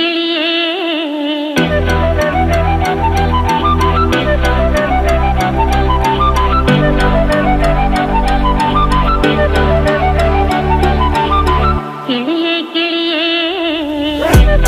கிளி